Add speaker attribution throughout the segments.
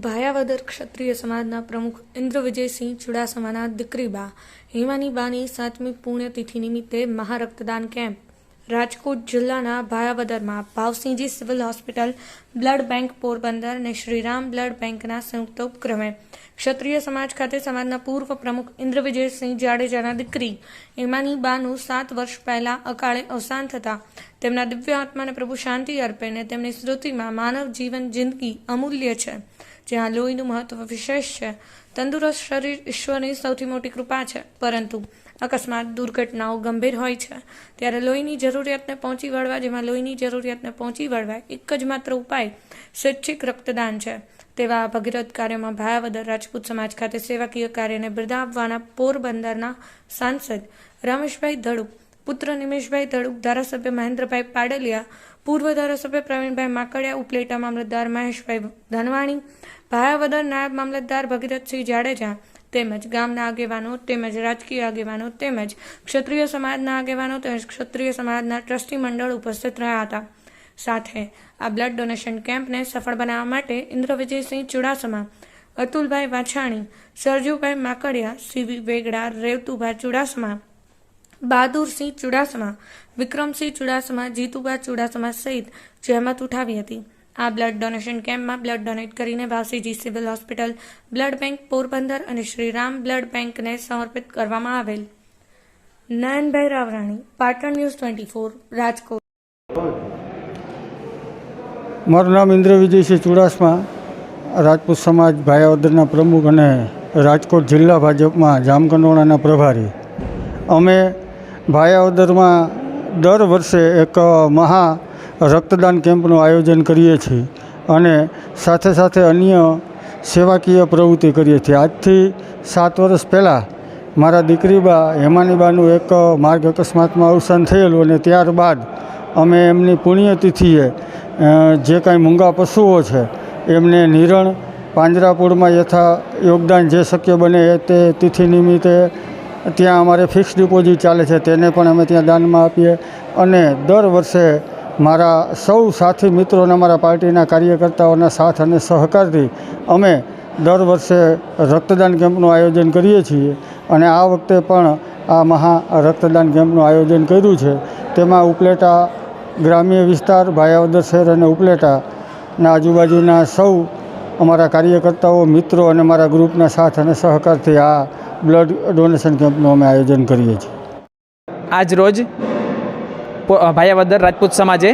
Speaker 1: ભાયાવદર ક્ષત્રિય સમાજના પ્રમુખ ઇન્દ્ર વિજયસિંહ ચુડાસમાના હેમાની બાની સાતમી પુણ્યતિથિ નિમિત્તે મહારક્તદાન કેમ્પ રાજકોટ જિલ્લાના ભાયાવદરમાં Bhavsinhji civil hospital blood bank Porbandar અને શ્રીરામ બ્લડ બેંકના સંયુક્ત ઉપક્રમે ક્ષત્રિય સમાજ ખાતે સમાજના પૂર્વ પ્રમુખ ઇન્દ્ર વિજયસિંહ જાડેજાના દીકરી હિમાનીબાનું સાત વર્ષ પહેલા અકાળે અવસાન થતાં તેમના દિવ્ય આત્માને પ્રભુ શાંતિ અર્પે અને તેમની સ્મૃતિમાં માનવ જીવન જિંદગી અમૂલ્ય છે, જ્યાં લોહીનું મહત્વ વિશેષ છે. તંદુરસ્ત શરીર ઈશ્વરની સૌથી મોટી કૃપા છે, પરંતુ અકસ્માત, દુર્ઘટનાઓ ગંભીર હોય છે. ત્યારે લોહીની જરૂરિયાતને પહોંચી વળવા, જેમાં લોહીની જરૂરિયાતને પહોંચી વળવા એક જ માત્ર ઉપાય સ્વૈચ્છિક રક્તદાન છે. તેવા ભગીરથ કાર્યમાં ભાયાવદર રાજપૂત સમાજ ખાતે સેવાકીય કાર્યને બિરદાવવાના પોરબંદરના સાંસદ રમેશભાઈ ધડુક, પુત્ર નિમેશભાઈ ધડુક, ધારાસભ્ય મહેન્દ્રભાઈ પાડલિયા, પૂર્વ ધારાસભ્ય પ્રવીણભાઈ માકડિયા, ઉપલેટા મામલતદાર મહેશભાઈ ધનવાણી, ભાયાવદર નાયબ મામલતદાર ભગીરથસિંહ જાડેજા તેમજ ગામના આગેવાનો તેમજ રાજકીય આગેવાનો તેમજ ક્ષત્રિય સમાજના આગેવાનો તેમજ ક્ષત્રિય સમાજના ટ્રસ્ટી મંડળ ઉપસ્થિત રહ્યા હતા. સાથે આ બ્લડ ડોનેશન કેમ્પને સફળ બનાવવા માટે ઇન્દ્ર વિજયસિંહ ચુડાસમા, અતુલભાઈ વાછાણી, સરજુભાઈ માકડિયા સીવી વેગડા રેવતુભાઈ ચુડાસમા, બહાદુરસિંહ ચુડાસમા, વિક્રમસિંહ ચુડાસમા જીતુભાઈ ચુડાસમા સહિત જહેમત ઉઠાવી હતી. આ બ્લડ ડોનેશન કેમ્પમાં બ્લડ ડોનેટ કરીને ભાવસીજી civil hospital, blood bank Porbandar અને શ્રીરામ બ્લડ બેંકને સમર્પિત કરવામાં આવેલ. Nayanbhai Ravrani, Patan news twenty four, Rajkot.
Speaker 2: મારું નામ ઇન્દ્ર વિજયસિંહ ચુડાસમા, રાજપૂત સમાજ ભાયાવદરના પ્રમુખ અને રાજકોટ જિલ્લા ભાજપમાં જામકંડોળાના પ્રભારી. અમે ભાયાવદરમાં દર વર્ષે એક મહા રક્તદાન કેમ્પનું આયોજન કરીએ છીએ અને સાથે સાથે અન્ય સેવાકીય પ્રવૃત્તિ કરીએ છીએ. આજથી સાત વર્ષ પહેલાં મારા દીકરીબા હેમાનીબાનું એક માર્ગ અકસ્માતમાં અવસાન થયેલું અને ત્યારબાદ અમે એમની પુણ્યતિથિએ જે કાંઈ મૂંગા પશુઓ છે, એમને નિરણ પાંજરાપુરમાં યથા યોગદાન જે શક્ય બને તે તિથિ નિમિત્તે ત્યાં અમારે ફિક્સ ડિપોઝિટ ચાલે છે. તેને પણ અમે ત્યાં દાનમાં આપીએ અને દર વર્ષે મારા સૌ સાથી મિત્રો અને અમારા પાર્ટીના કાર્યકર્તાઓના સાથ અને સહકારથી અમે દર વર્ષે રક્તદાન કેમ્પનું આયોજન કરીએ છીએ અને આ વખતે પણ આ મહા રક્તદાન કેમ્પનું આયોજન કર્યું છે. તેમાં ઉપલેટા ગ્રામ્ય વિસ્તાર, ભાયાવદર શહેર અને ઉપલેટાના આજુબાજુના સૌ અમારા કાર્યકર્તાઓ, મિત્રો અને મારા ગ્રુપના સાથ અને સહકારથી આ બ્લડ ડોનેશન કેમ્પનું અમે આયોજન કરીએ છીએ.
Speaker 3: આજ રોજ ભાયાવદર રાજપૂત સમાજે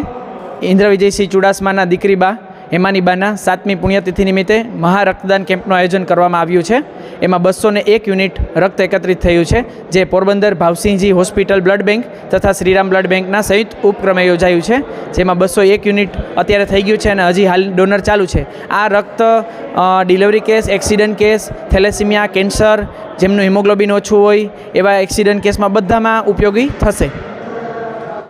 Speaker 3: ઇન્દ્ર વિજયસિંહ ચુડાસમાના એમાની બાના સાતમી પુણ્યતિથિ નિમિત્તે મહા રક્તદાન કેમ્પનું આયોજન કરવામાં આવ્યું છે. એમાં બસો એક યુનિટ રક્ત એકત્રિત થયું છે, જે Porbandar Bhavsinhji hospital blood bank તથા શ્રીરામ બ્લડ બેંકના સંયુક્ત ઉપક્રમે યોજાયું છે, જેમાં બસો એક યુનિટ અત્યારે થઈ ગયું છે અને હજી હાલ ડોનર ચાલુ છે. આ રક્ત delivery case, accident case, thalassaemia, cancer, જેમનું હિમોગ્લોબિન ઓછું હોય એવા એક્સિડન્ટ કેસમાં બધામાં ઉપયોગી થશે.